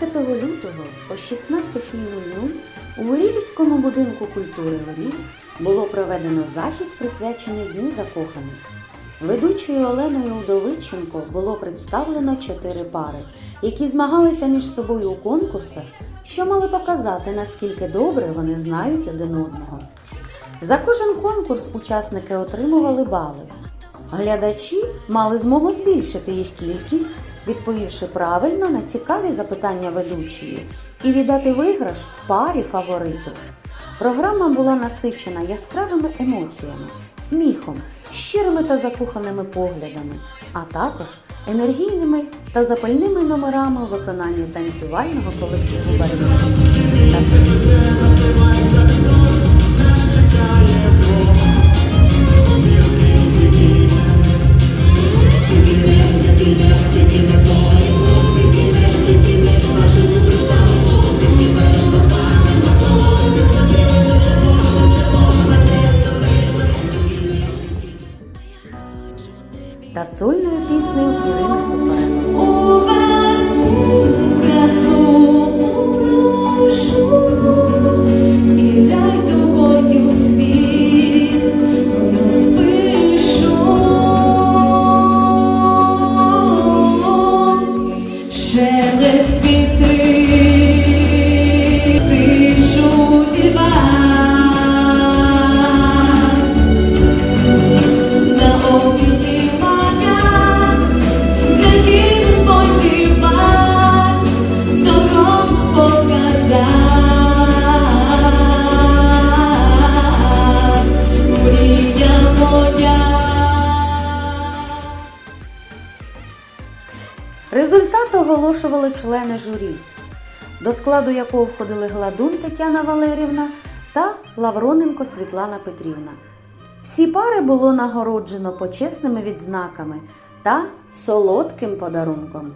16 лютого о 16.00 у Горілівському будинку культури Горів було проведено захід, присвячений Дню Закоханих. Ведучою Оленою Удовиченко було представлено чотири пари, які змагалися між собою у конкурсах, що мали показати, наскільки добре вони знають один одного. За кожен конкурс учасники отримували бали. Глядачі мали змогу збільшити їх кількість, відповівши правильно на цікаві запитання ведучої і віддати виграш парі фавориту. Програма була насичена яскравими емоціями, сміхом, щирими та закоханими поглядами, а також енергійними та запальними номерами у виконанні танцювального колективу «Барвінок». Та сольною піснею Ірини Супаренко. У весну Результат оголошували члени журі, до складу якого входили Гладун Тетяна Валерівна та Лавроненко Світлана Петрівна. Всі пари було нагороджено почесними відзнаками та солодким подарунком.